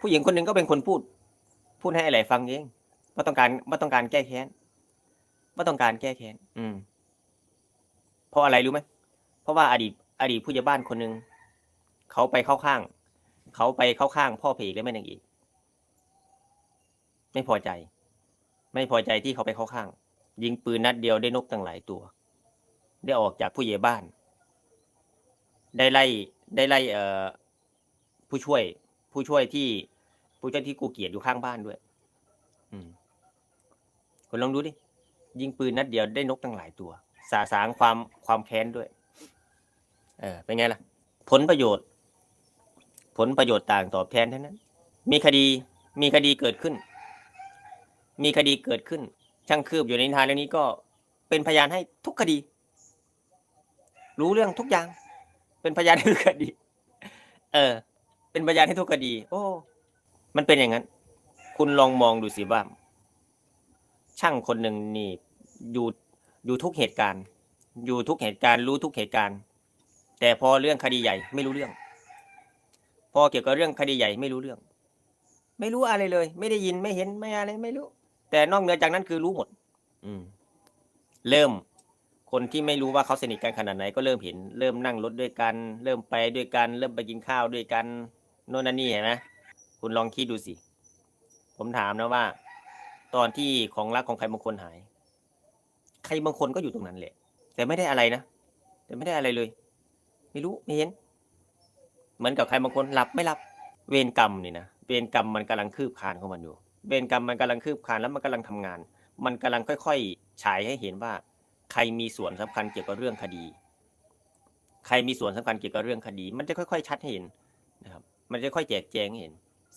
ผู้หญิงคนหนึ่งก็เป็นคนพูด พูดให้อะไรฟังเองว่าต้องการว่าต้องการแก้แค้นว่าต้องการแก้แค้นอืม เพราะอะไรรู้ไหมเพราะว่าอดีต อดีตผู้ใหญ่บ้านคนหนึ่งเขาไปเข้าข้าง เขาไปเข้าข้างพ่อเพกและแม่นางเอกไม่พอใจ ไม่พอใจที่เขาไปเข้าข้าง ยิงปืนนัดเดียวได้นกตั้งหลายตัว ได้ออกจากผู้ใหญ่บ้าน ได้ไล่ได้ไล่เอ่อผู้ช่วย ผู้ช่วยที่ผู้ช่วยที่กูเกลียดอยู่ข้างบ้านด้วย อืมคุณลองดูดิ ยิงปืนนัดเดียวได้นกตั้งหลายตัว สาสางความความแค้นด้วย เออ เป็นไงล่ะ ผลประโยชน์ ผลประโยชน์ต่างตอบแทนเท่านั้น มีคดี มีคดีเกิดขึ้น มีคดีเกิดขึ้น ช่างคืบอยู่ในนิทานเรื่องนี้ก็เป็นพยานให้ทุกคดี รู้เรื่องทุกอย่าง เป็นพยานทุกคดี เออ เป็นพยานให้ทุกคดี โอ้ มันเป็นอย่างนั้น คุณลองมองดูสิว่า ช่างคนหนึ่งนี่อยู่อยู่ทุกเหตุการณ์ อยู่ทุกเหตุการณ์รู้ทุกเหตุการณ์ แต่พอเรื่องคดีใหญ่ไม่รู้เรื่อง พอเกี่ยวกับเรื่องคดีใหญ่ไม่รู้เรื่อง ไม่รู้อะไรเลย ไม่ได้ยินไม่เห็นไม่อะไรไม่รู้ แต่นอกเหนือจากนั้นคือรู้หมด อืม เริ่มคนที่ไม่รู้ว่าเขาสนิทกันขนาดไหนก็เริ่มเห็น เริ่มนั่งรถด้วยกัน เริ่มไปด้วยกัน เริ่มไปกินข้าวด้วยกัน โน่นนั่นนี่เห็นไหมคุณลองคิดดูสิ ผมถามนะว่า ตอนที่ของรักของใครบางคนหาย ใครบางคนก็อยู่ตรงนั้นแหละ แต่ไม่ได้อะไรนะแต่ไม่ได้อะไรเลย ไม่รู้ไม่เห็น เหมือนกับใครบางคนหลับไม่หลับ เวรกรรมนี่นะเวรกรรมมันกำลังคืบคลานของมันอยู่ เวรกรรมมันกำลังคืบคลานแล้วมันกำลังทำงาน มันกำลังค่อยๆฉายให้เห็นว่า ใครมีส่วนสำคัญเกี่ยวกับเรื่องคดี ใครมีส่วนสำคัญเกี่ยวกับเรื่องคดี มันจะค่อย ๆ ชัดให้เห็นนะครับ มันจะค่อยแจกแจงเห็น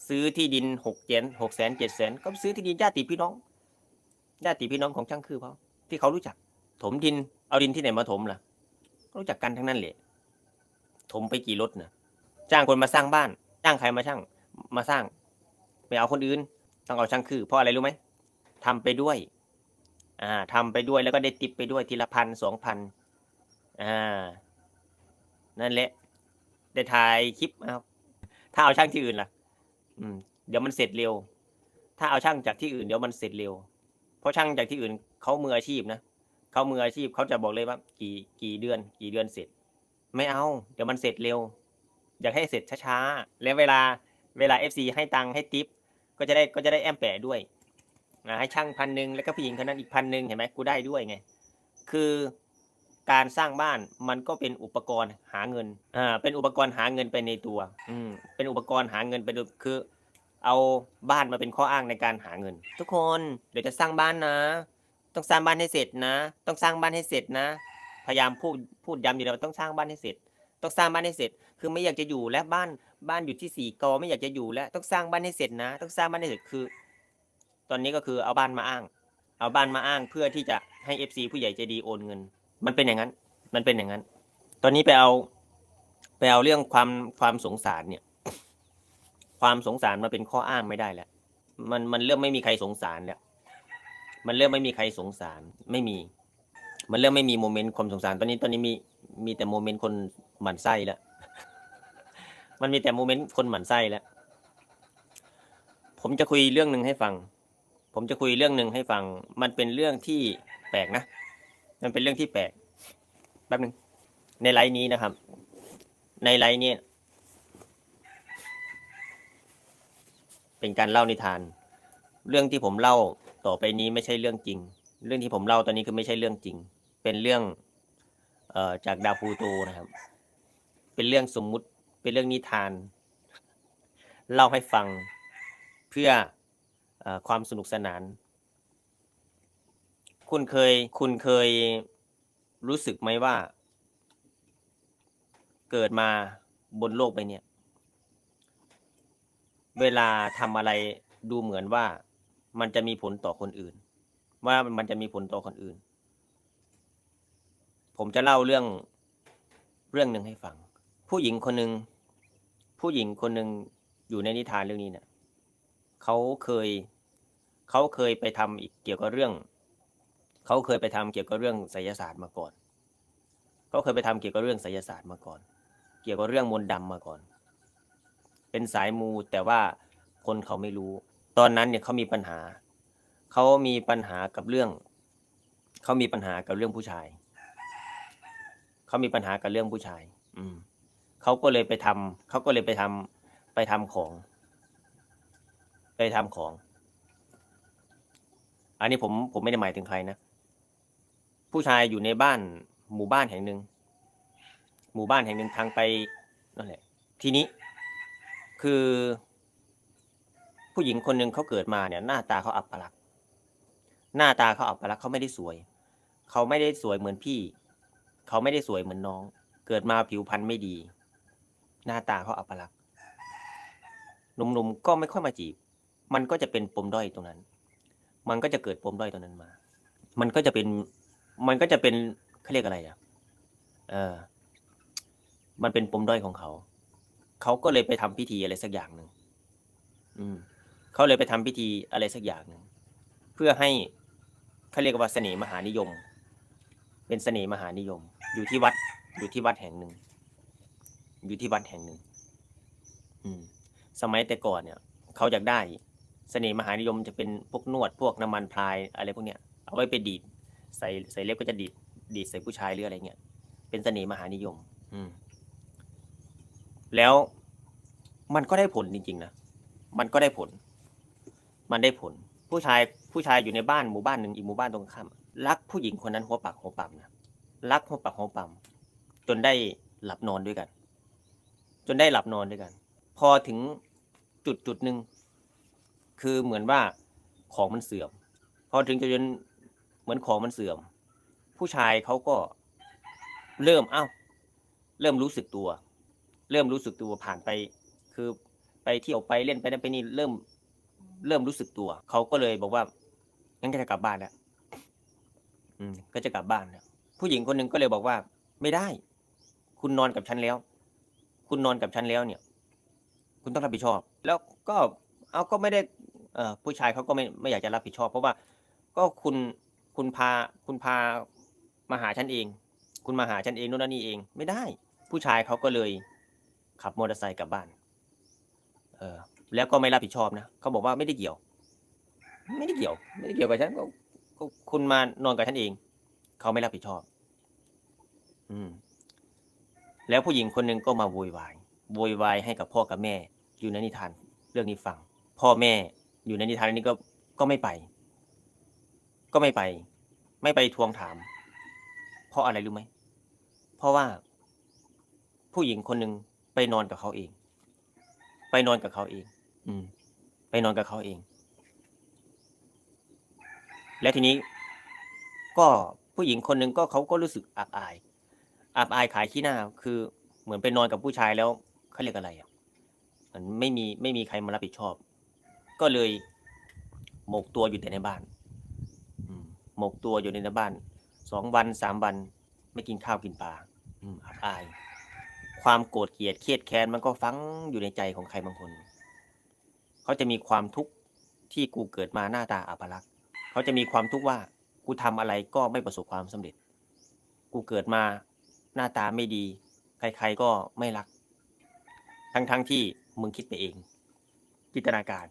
ซื้อที่ดินหกเจนหกแสนเจ็ดแสนก็ซื้อที่ดินญาติพี่น้องญาติพี่น้องของช่างคือเขาที่เขารู้จัก ถมดินเอาดินที่ไหนมาถมล่ะก็รู้จักกันทั้งนั้นแหละถมไปกี่รถนะจ้างคนมาสร้างบ้าน จ้างใครมาช่างมาสร้างไม่เอาคนอื่น ต้องเอาช่างคือ เพราะอะไรรู้ไหมทำไปด้วย อ่าทำไปด้วยแล้วก็ได้ติปไปด้วยทีละพันสองพันอ่า นั่นแหละ ได้ถ่ายคลิปเอา ถ้าเอาช่างที่อื่นล่ะ อืม เดี๋ยวมันเสร็จเร็ว ถ้าเอาช่างจากที่อื่นเดี๋ยวมันเสร็จเร็ว เพราะช่างจากที่อื่นเขามืออาชีพนะเขามืออาชีพเขาจะบอกเลยว่า กี่กี่เดือน กี่เดือนเสร็จ ไม่เอา เดี๋ยวมันเสร็จเร็ว อยากให้เสร็จช้าๆ แล้วเวลาเวลาเอฟซีให้ตังค์ให้ทิป ก็จะได้ก็จะได้แอมแปะด้วยนะให้ช่างพันหนึ่งแล้วก็ผู้หญิงคนนั้นอีกพันหนึ่งเห็นไหมกูได้ด้วยไง คือ การสร้างบ้านมันก็เป็นอุปกรณ์หาเงิน อ่า เป็นอุปกรณ์หาเงินไปในตัว อืม เป็นอุปกรณ์หาเงินไปด้วยคือ เอาบ้านมาเป็นข้ออ้างในการหาเงิน ทุกคนเดี๋ยวจะสร้างบ้านนะ ต้องสร้างบ้านให้เสร็จนะ ต้องสร้างบ้านให้เสร็จนะ พยายามพูดพูดย้ำอยู่แล้วต้องสร้างบ้านให้เสร็จ ต้องสร้างบ้านให้เสร็จ คือไม่อยากจะอยู่และบ้านบ้านอยู่ที่สี่กอไม่อยากจะอยู่แล้วต้องสร้างบ้านให้เสร็จนะ ต้องสร้างบ้านให้เสร็จคือ ตอนนี้ก็คือเอาบ้านมาอ้าง เอาบ้านมาอ้างเพื่อที่จะให้เอฟซีผู้ใหญ่ใจดีโอนเงิน มันเป็นอย่างนั้น มันเป็นอย่างนั้น ตอนนี้ไปเอาไปเอาเรื่องความความสงสารเนี่ย ความสงสารมาเป็นข้ออ้างไม่ได้แล้ว มันมันเริ่มไม่มีใครสงสารแล้ว มันเริ่มไม่มีใครสงสาร ไม่มี มันเริ่มไม่มีโมเมนต์ความสงสาร ตอนนี้ตอนนี้มีมีแต่โมเมนต์คนหมั่นไส้แล้ว มันมีแต่โมเมนต์คนหมั่นไส้แล้ว ผมจะคุยเรื่องหนึ่งให้ฟัง ผมจะคุยเรื่องหนึ่งให้ฟัง มันเป็นเรื่องที่แปลกนะ มันเป็นเรื่องที่แปลกแป๊บหนึ่งในไลน์นี้นะครับ ในไลน์นี่ยเป็นการเล่านิทาน เรื่องที่ผมเล่าต่อไปนี้ไม่ใช่เรื่องจริง เรื่องที่ผมเล่าตอนนี้คือไม่ใช่เรื่องจริง เป็นเรื่องเอ่อจากดาวพูโตนะครับ เป็นเรื่องสมมุติเป็นเรื่องนิทาน เล่าให้ฟังเพื่ออความสนุกสนาน คุณเคย คุณเคยรู้สึกไหมว่า เกิดมาบนโลกใบเนี้ยเวลาทำอะไรดูเหมือนว่ามันจะมีผลต่อคนอื่น ว่ามันจะมีผลต่อคนอื่น ผมจะเล่าเรื่องเรื่องหนึ่งให้ฟัง ผู้หญิงคนหนึ่งผู้หญิงคนหนึ่งอยู่ในนิทานเรื่องนี้เนี่ยเขาเคยเขาเคยไปทำอีกเกี่ยวกับเรื่อง เขาเคยไปทำเกี่ยวกับเรื่องไสยศาสตร์มาก่อน เขาเคยไปทำเกี่ยวกับเรื่องไสยศาสตร์มาก่อน เกี่ยวกับเรื่องมนต์ดำมาก่อน เป็นสายมูแต่ว่าคนเขาไม่รู้ ตอนนั้นเนี่ยเขามีปัญหา เขามีปัญหากับเรื่อง เขามีปัญหากับเรื่องผู้ชาย เขามีปัญหากับเรื่องผู้ชาย อืมเขาก็เลยไปทำเขาก็เลยไปทำไปทำของ ไปทำของ อันนี้ผมผมไม่ได้หมายถึงใครนะ ผู้ชายอยู่ในบ้านหมู่บ้านแห่งหนึ่งหมู่บ้านแห่งหนึ่งทางไปนั่นแหละ ทีนี้คือ ผู้หญิงคนหนึ่งเขาเกิดมาเนี่ย หน้าตาเขาอับปลักหน้าตาเขาอับปลักเขาไม่ได้สวย เขาไม่ได้สวยเหมือนพี่ เขาไม่ได้สวยเหมือนน้อง เกิดมาผิวพรรณไม่ดี หน้าตาเขาอับปลักหนุ่มๆก็ไม่ค่อยมาจีบ มันก็จะเป็นปมด้อยตรงนั้น มันก็จะเกิดปมด้อยตรงนั้นมา มันก็จะเป็น มันก็จะเป็นเขาเรียกอะไรอะเออ มันเป็นปมด้อยของเขา เขาก็เลยไปทำพิธีอะไรสักอย่างหนึ่งอืมเขาเลยไปทำพิธีอะไรสักอย่างหนึ่งเพื่อให้เขาเรียกว่าเสน่ห์มหานิยม เป็นเสน่ห์มหานิยม อยู่ที่วัด อยู่ที่วัดแห่งหนึ่ง อยู่ที่วัดแห่งหนึ่ง อืม สมัยแต่ก่อนเนี่ย เขาอยากได้ เสน่ห์มหานิยมจะเป็นพวกนวดพวกน้ำมันพรายอะไรพวกเนี้ยเอาไว้ไปดีด ใส่ใส่เล็บก็จะดีดดีดใส่ผู้ชายหรืออะไรเงี้ยเป็นเสน่ห์มหานิยม อืม แล้วมันก็ได้ผลจริงๆนะมันก็ได้ผล มันได้ผล ผู้ชายผู้ชายอยู่ในบ้านหมู่บ้านหนึ่งอีกหมู่บ้านตรงข้ามรักผู้หญิงคนนั้นหัวปากหัวปั๊มนะรักหัวปากหัวปั๊มจนได้หลับนอนด้วยกัน จนได้หลับนอนด้วยกัน พอถึงจุดจุดหนึ่งคือเหมือนว่าของมันเสื่อม พอถึงจุดน เหมือนของมันเสื่อม ผู้ชายเขาก็เริ่มเอ้าเริ่มรู้สึกตัว เริ่มรู้สึกตัวผ่านไป คือไปเที่ยวไปเล่นไปนั่นไปนี่เริ่ม เริ่มรู้สึกตัวเขาก็เลยบอกว่างั้นก็จะกลับบ้านแล้วอืม ก็จะกลับบ้านแล้วผู้หญิงคนหนึ่งก็เลยบอกว่า ไม่ได้ คุณนอนกับฉันแล้ว คุณนอนกับฉันแล้วเนี่ย คุณต้องรับผิดชอบ แล้วก็เอาก็ไม่ได้ เออผู้ชายเขาก็ไม่ไม่อยากจะรับผิดชอบ เพราะว่าก็คุณ คุณพาคุณพามาหาฉันเอง คุณมาหาฉันเองโน่นนี่เอง ไม่ได้ ผู้ชายเขาก็เลยขับมอเตอร์ไซค์กลับบ้าน เออ แล้วก็ไม่รับผิดชอบนะเขาบอกว่าไม่ได้เกี่ยว ไม่ได้เกี่ยว ไม่ได้เกี่ยวกับฉันก็คุณมานอนกับฉันเอง เขาไม่รับผิดชอบ อืม แล้วผู้หญิงคนหนึ่งก็มาโวยวายโวยวายให้กับพ่อกับแม่ อยู่ในนิทานเรื่องนี้ฟัง พ่อแม่อยู่ในนิทานนี้ก็ก็ไม่ไป ก็ไม่ไป ไม่ไปทวงถาม เพราะอะไรรู้ไหม เพราะว่าผู้หญิงคนหนึ่งไปนอนกับเขาเอง ไปนอนกับเขาเอง อืม ไปนอนกับเขาเอง และทีนี้ ก็ผู้หญิงคนหนึ่งก็เขาก็รู้สึกอับอาย อับอายขายขี้หน้า คือเหมือนไปนอนกับผู้ชายแล้วเขาเรียกอะไรอะมันไม่มีไม่มีใครมารับผิดชอบ ก็เลยหมกตัวอยู่แต่ในบ้าน หมกตัวอยู่ในบ้านสองวันสามวันไม่กินข้าวกินปลาอืมอับอาย ความโกรธเกลียดเครียดแค้นมันก็ฝังอยู่ในใจของใครบางคน เขาจะมีความทุกข์ที่กูเกิดมาหน้าตาอัปลักษณ์เขาจะมีความทุกข์ว่ากูทำอะไรก็ไม่ประสบความสำเร็จ กูเกิดมาหน้าตาไม่ดี ใครๆก็ไม่รัก ทั้งๆที่มึงคิดไปเองจินตนาการ